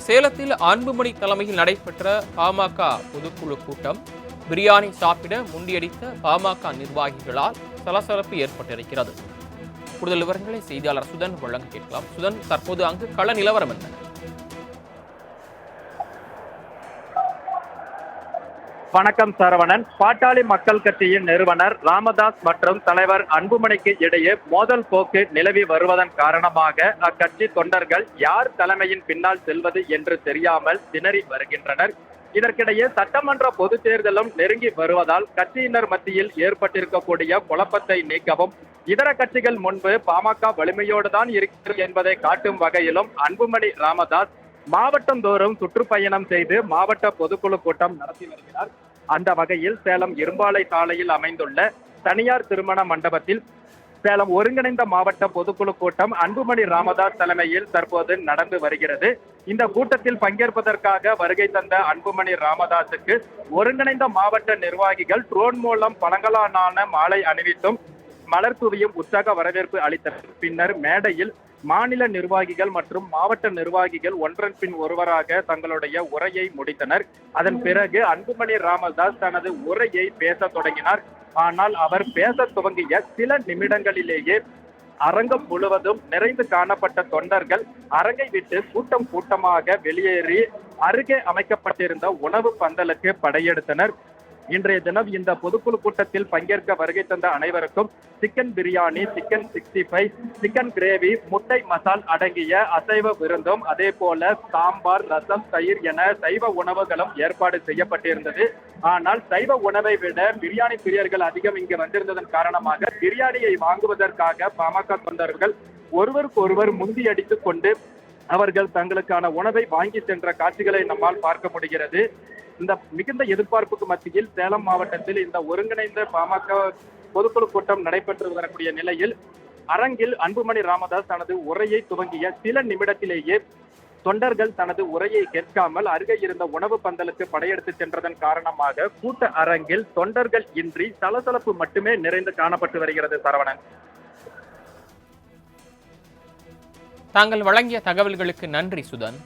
சேலத்தில் அன்புமணி தலைமையில் நடைபெற்ற பாமக பொதுக்குழு கூட்டம் பிரியாணி சாப்பிட முண்டியடித்த பாமக நிர்வாகிகளால் சலசலப்பு ஏற்பட்டிருக்கிறது. கூடுதல் விவரங்களை செய்தியாளர் சுதன் வழங்க கேட்கலாம். சுதன் தற்போது அங்கு கள நிலவரம் என்ன? வணக்கம் சரவணன். பாட்டாளி மக்கள் கட்சியின் நிறுவனர் ராமதாஸ் மற்றும் தலைவர் அன்புமணிக்கு இடையே மோதல் போக்கு நிலவி வருவதன் காரணமாக அக்கட்சி தொண்டர்கள் யார் தலைமையின் பின்னால் செல்வது என்று தெரியாமல் திணறி வருகின்றனர். இதற்கிடையே சட்டமன்ற பொதுத் தேர்தலும் நெருங்கி வருவதால் கட்சியினர் மத்தியில் ஏற்பட்டிருக்கக்கூடிய குழப்பத்தை நீக்கவும் இதர கட்சிகள் முன்பு பாமக வலிமையோடு தான் இருக்கிறது என்பதை காட்டும் வகையிலும் அன்புமணி ராமதாஸ் மாவட்டம் தோறும் சுற்றுப்பயணம் செய்து மாவட்ட பொதுக்குழு கூட்டம் நடத்தி வருகிறார். அந்த வகையில் சேலம் இரும்பாலை சாலையில் அமைந்துள்ள தனியார் திருமண மண்டபத்தில் சேலம் ஒருங்கிணைந்த மாவட்ட பொதுக்குழு கூட்டம் அன்புமணி ராமதாஸ் தலைமையில் தற்போது நடந்து வருகிறது. இந்த கூட்டத்தில் பங்கேற்பதற்காக வருகை தந்த அன்புமணி ராமதாஸுக்கு ஒருங்கிணைந்த மாவட்ட நிர்வாகிகள் ட்ரோன் மூலம் பழங்களான மாலை அணிவித்தும் மலர் தூவியும் உற்சாக வரவேற்பு அளித்த பின்னர் மேடையில் மாநில நிர்வாகிகள் மற்றும் மாவட்ட நிர்வாகிகள் ஒன்றன் பின் ஒருவராக தங்களுடைய உரையை முடித்தனர். அதன் பிறகு அன்புமணி ராமதாஸ் தனது உரையை பேசத் தொடங்கினார். ஆனால் அவர் பேசத் துவங்கிய சில நிமிடங்களிலேயே அரங்கம் முழுவதும் நிறைந்து காணப்பட்ட தொண்டர்கள் அரங்கை விட்டு கூட்டம் கூட்டமாக வெளியேறி அருகே அமைக்கப்பட்டிருந்த உணவு பந்தலுக்கு படையெடுத்தனர். இன்றைய தினம் இந்த பொதுக்குழு கூட்டத்தில் பங்கேற்க வருகை தந்த அனைவருக்கும் chicken biryani chicken sixty five chicken gravy முட்டை மசால் அடங்கிய அசைவ விருந்தும் அதே போல சாம்பார் ரசம் தயிர் என சைவ உணவுகளும் ஏற்பாடு செய்யப்பட்டிருந்தது. ஆனால் சைவ உணவை விட பிரியாணி பிரியர்கள் அதிகம் இங்கு வந்திருந்ததன் காரணமாக பிரியாணியை வாங்குவதற்காக பாமக தொண்டர்கள் ஒருவருக்கு ஒருவர் முந்தி அடித்துக் கொண்டு அவர்கள் தங்களுக்கான உணவை வாங்கி சென்ற காட்சிகளை நம்மால் பார்க்க முடிகிறது. இந்த மிகுந்த எதிர்பார்ப்புக்கு மத்தியில் சேலம் மாவட்டத்தில் இந்த ஒருங்கிணைந்த பாமக பொதுக்குழு கூட்டம் நடைபெற்று வரக்கூடிய நிலையில் அரங்கில் அன்புமணி ராமதாஸ் தனது உரையை துவங்கிய சில நிமிடத்திலேயே தொண்டர்கள் தனது உரையை கேட்காமல் அருகே இருந்த உணவு பந்தலுக்கு படையெடுத்து சென்றதன் காரணமாக கூட்ட அரங்கில் தொண்டர்கள் இன்றி சலசலப்பு மட்டுமே நிறைந்து காணப்பட்டு வருகிறது சரவணன். தாங்கள் வழங்கிய தகவல்களுக்கு நன்றி சுதன்.